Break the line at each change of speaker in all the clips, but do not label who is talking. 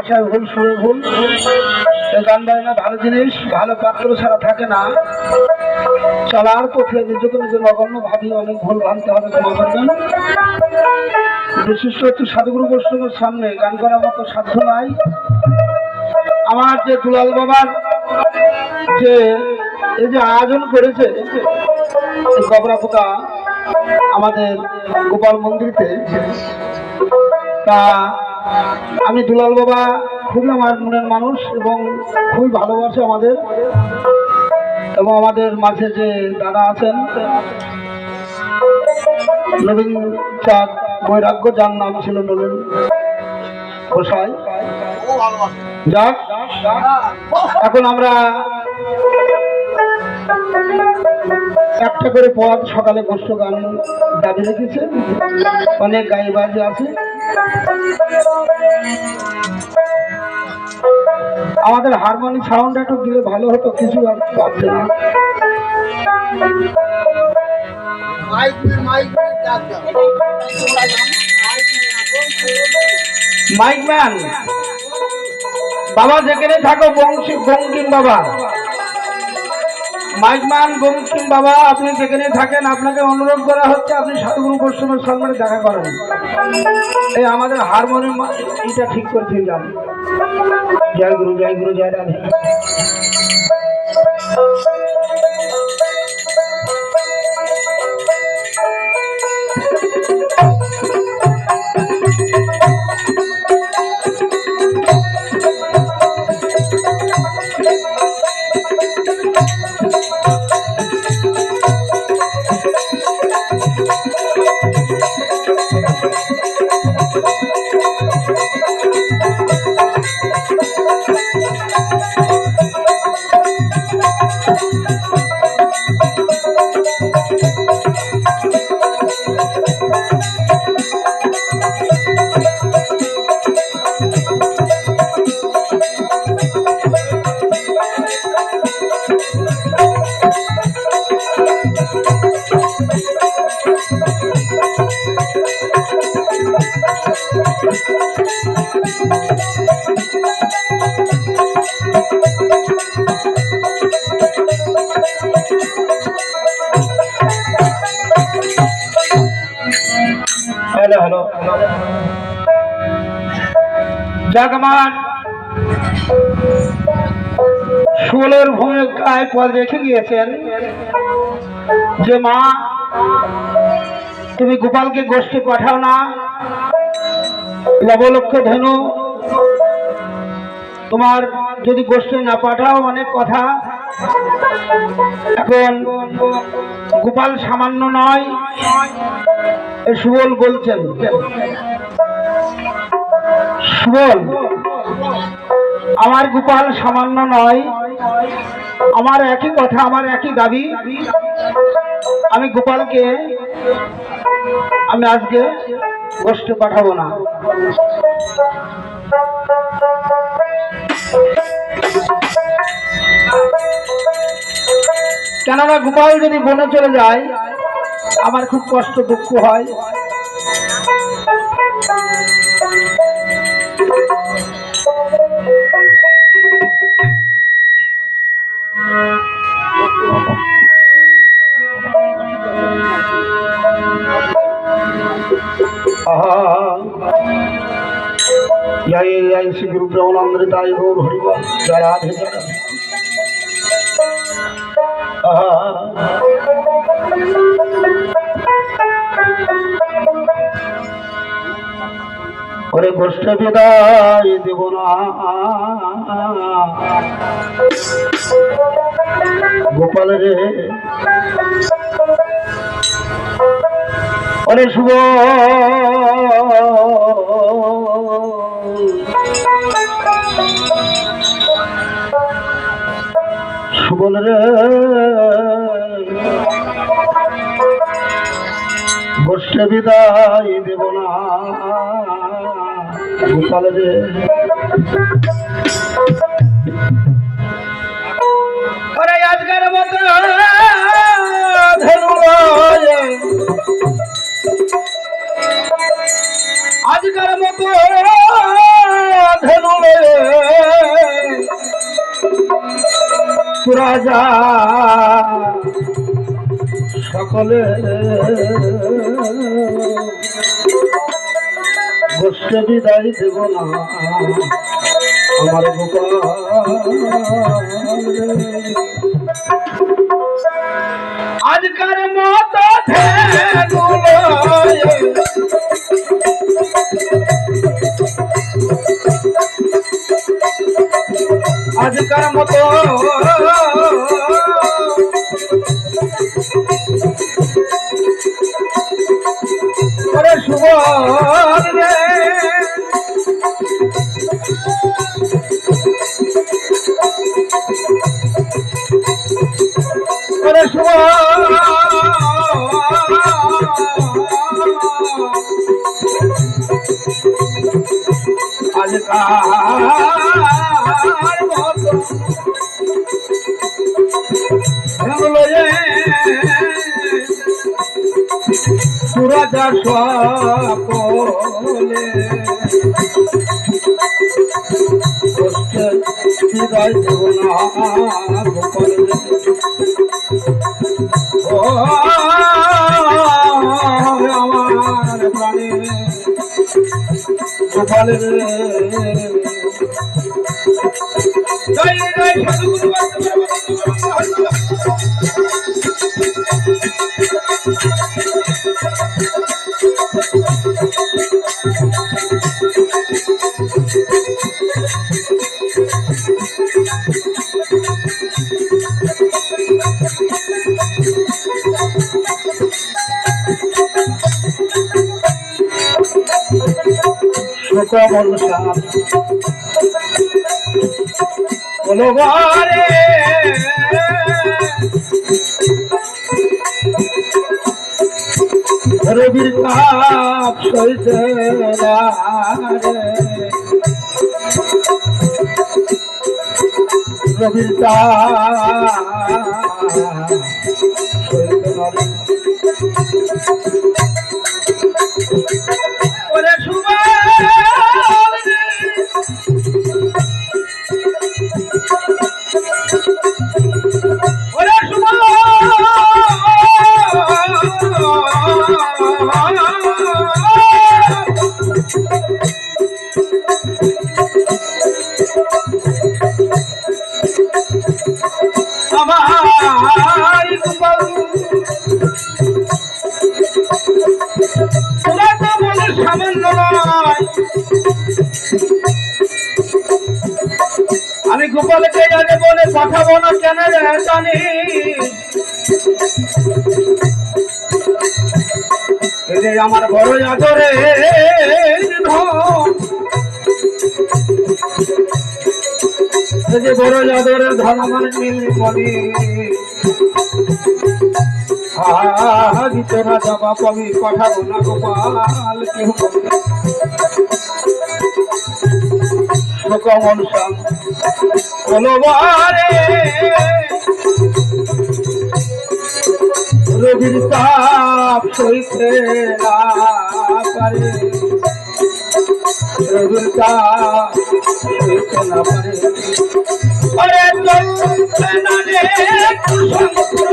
ভাষায় ভুল সুরে ভুল। গান বাজনা ভালো জিনিস, ভালো পাত্র ছাড়া থাকে না। চলার পথে নিজেকে নিজের নগণ্য ভাবি অনেক ভুল ভাবতে হবে, ক্ষমা করবেন। বিশিষ্ট একটু সাধুগুরু বৈষ্ণবের সামনে গান করার মতো সাধ্য নাই। আমার যে দুলাল বাবার যে, এই যে আয়োজন করেছে গবরাপোতা আমাদের গোপাল মন্দিরতে, তা আমি দুলাল বাবা খুবই আমার মনের মানুষ এবং খুবই ভালোবাসে আমাদের এবং আমাদের মাঝে যে দাদা আছেন, নবীন চাঁদ বৈরাগ্য, যার নাম ছিল নবীন গোসাই। যাক, এখন আমরা একটা করে পদ সকালে গোষ্ঠ গান দাবি রেখেছে অনেক গাইবাজি আছে। আমাদের হারমোনি সাউন্ড একটু দিলে ভালো হতো, কিছু আর মাইক ম্যান বাবা যেখানে থাকো, বংশী বঙ্কিম বাবা। মাইক গোমুখ সিং বাবা, আপনি যেখানে থাকেন, আপনাকে অনুরোধ করা হচ্ছে, আপনি সাধুগুরু বৈষ্ণবের সম্মানে দেখা করেন। এই আমাদের হারমোনিয়াম এটা ঠিক করে দিয়ে যান জয় গুরু জয় গুরু, জয় রাধে। আমার ষোলোর ভূমিকায় পদ রেখে গিয়েছেন। যে মা, তুমি গোপালকে গোষ্ঠী পাঠাও না। লবলক্ষ ধনু, তোমার যদি গোষ্ঠী না পাঠাও অনেক কথা। এখন গোপাল সামান্য নয়। সুবল বলছেন। সুবল, আমার গোপাল সামান্য নয়। আমার একই কথা, আমার একই দাবি। আমি গোপালকে, আমি আজকে গোষ্ঠী পাঠাবো না। কেননা গোপাল যদি বনে চলে যায় আমার খুব কষ্ট দুঃখ হয়। আহা। শ্রী গুরু প্রেমানন্দায় গৌর হরিবা ওরে গোষ্ঠ বিদায় দেব না। গোপাল রে। ওরে শুভ। সুবল রে। গোষ্ঠ বিদায় দেব না। গোপালের আজকের মতো আজকের মতো ধনু রাজা সকলে বসে বিদায় দেব না। আমার গোপাল। আজকার মতো আজকার মতো সকলে আমার প্রাণে গোপালের জয় জয় সাধুগুরু সুকমল সাপ বলো বারে রবির কাপ সইতে গোপালকে জানে বলে পাঠাবো না কেন জানি যে আমার বড় আদরে যে বড় আদরের ধন আমার নীল মনি আদিত রাজা বাপ আমি পাঠাবো না গোপাল কেউ কমল শ্যাম বলবারে রবির তাপ সইতে না পারে। রবির তাপ কুসংস্কুর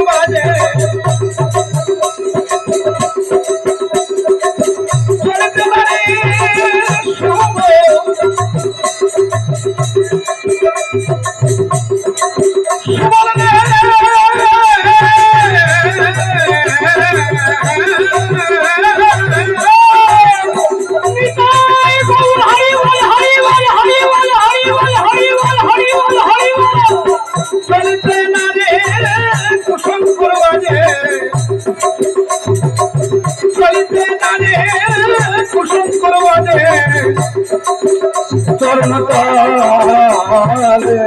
তালে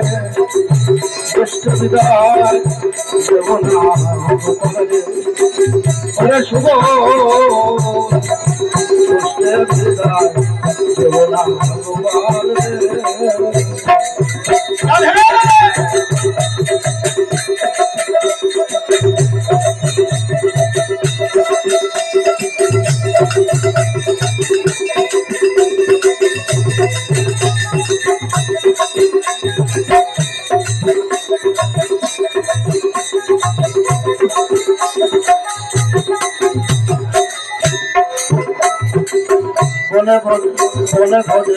কষ্ট বিদায় দেব না ওরে শুভ গোপালে বনে বনে বনে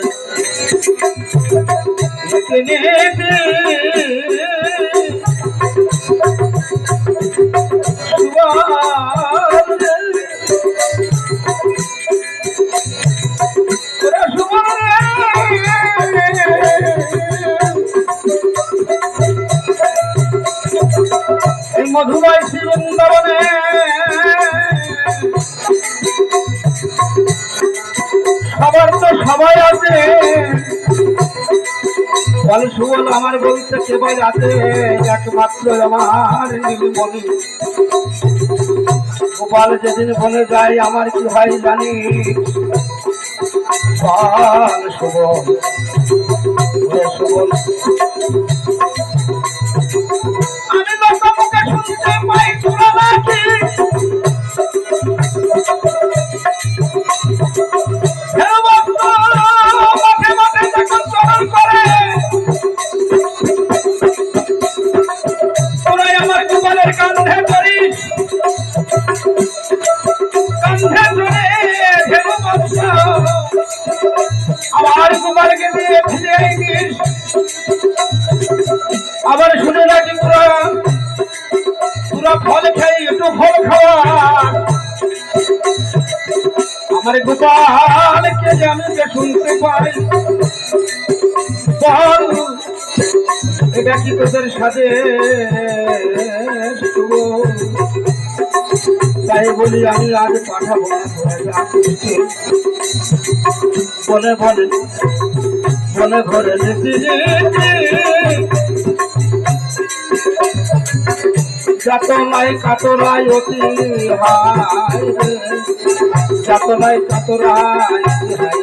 বল সুবল আমার বলতে কেবল আছে একমাত্র আমার নীলমণি গোপাল যেদিন বনে যায়, আমার কি হয় জানি? বল সুবল সুবল আমি শুনতে পাই গিস আবার শুনে রাখি পুরা। পুরা ফল খাই, একটু ফল খাওয়া। আমার গোপালকে যে আমি যে শুনতে পাই এটা কি তোদের সাথে? তাই বলি আমি আজ পাঠাবো তোরা। বলে বলে। বলে ভরে যত নাই কাতরাই অতি হাই। যত নাই কাতরাই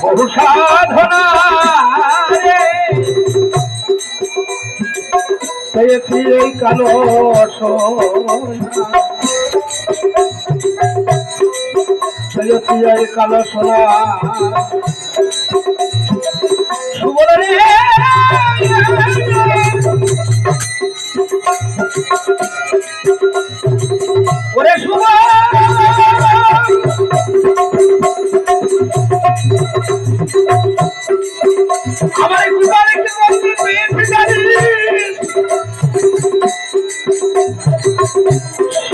বহু সাধনা পেয়েছি এই কালো পেয়েছি এই কালো সোনা সুবল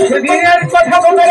সেদিনের কথা মনে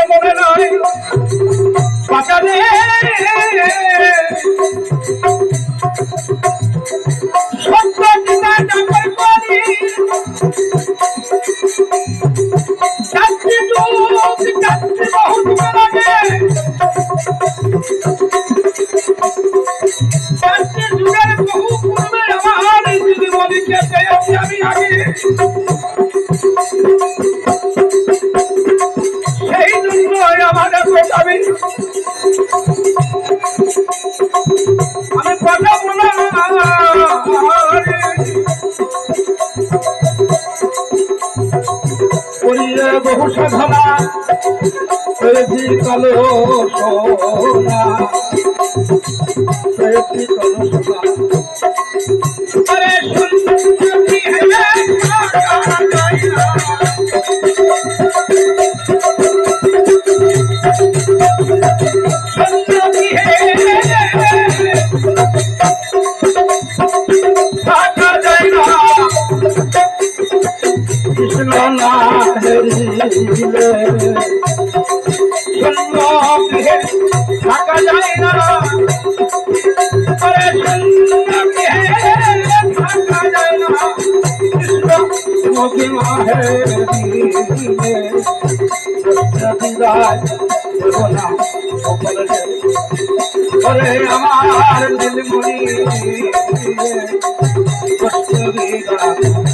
加油！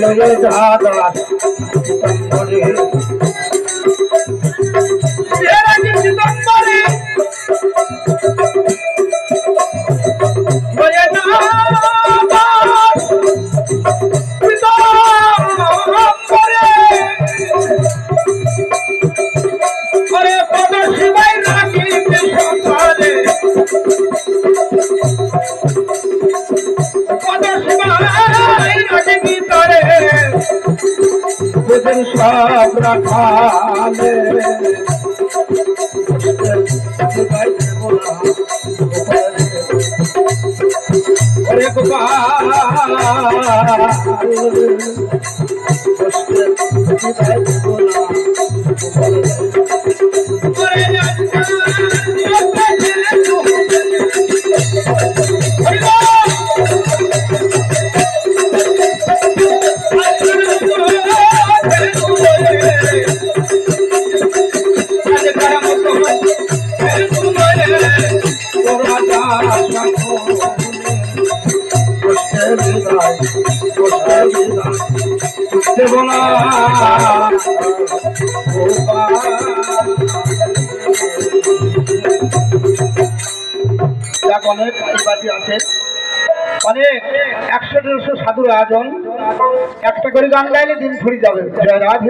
लगे दादा রাখালে ওরে গোপাল। অনেক পারিপাটি আছেন। অনেক একশো দেড়শো সাধুর আয়োজন। একটা করে গান গাইলে দিন ফুরি যাবে। জয়রাজ